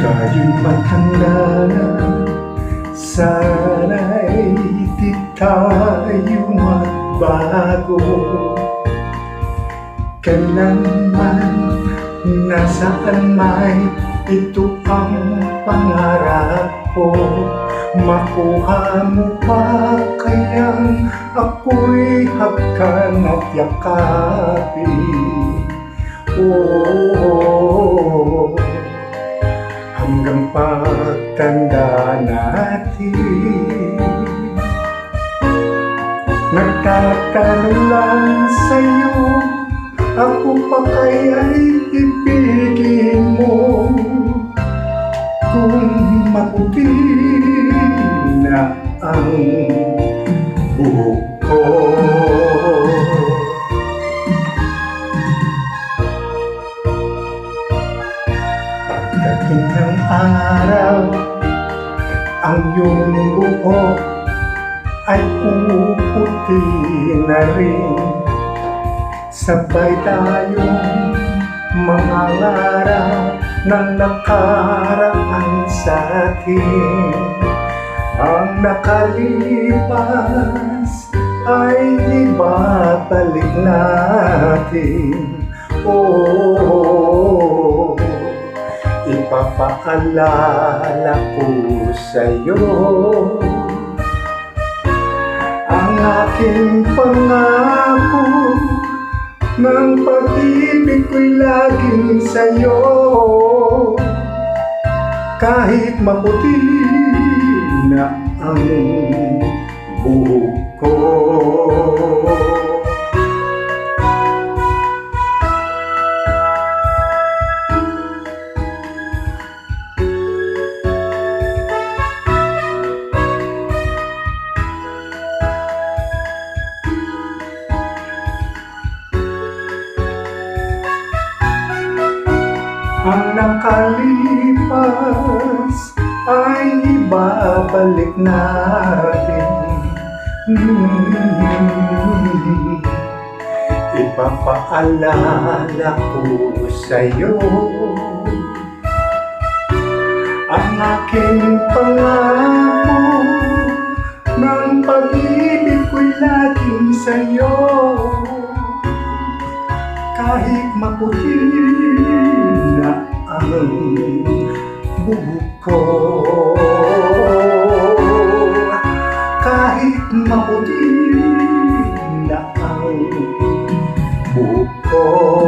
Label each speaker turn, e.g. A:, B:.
A: Tayo'y matanda na Sana'y di tayo magbago Kailanman nasaan may ito ang pangarap ko Makuha mo pa kayang ako'y hagkan at yakapin. Oh, hanggang pagtanda natin Nagtatanong lang sa'yo Ako pa kaya'y ibigin mo? Kung maputi na ang buhok ko. Pagdating ng araw Ang iyong buhok Ay puputi na rin. Sabay tayong mangangarap Ng nakaraan sa atin Ang nakalipas ay ibabalik natin. Oh, ipapaalala ko sa'yo. Ang aking pangako ng pag-ibig ko'y laging sa'yo Kahit maputi na ang Ang nakalipas ay ibabalik natin Hmm. Ipapaalala ko sa'yo Ang aking pangako ng pag-ibig ko'y laging sa'yo kahit maputi ko. Kahit maputi na ang buhok ko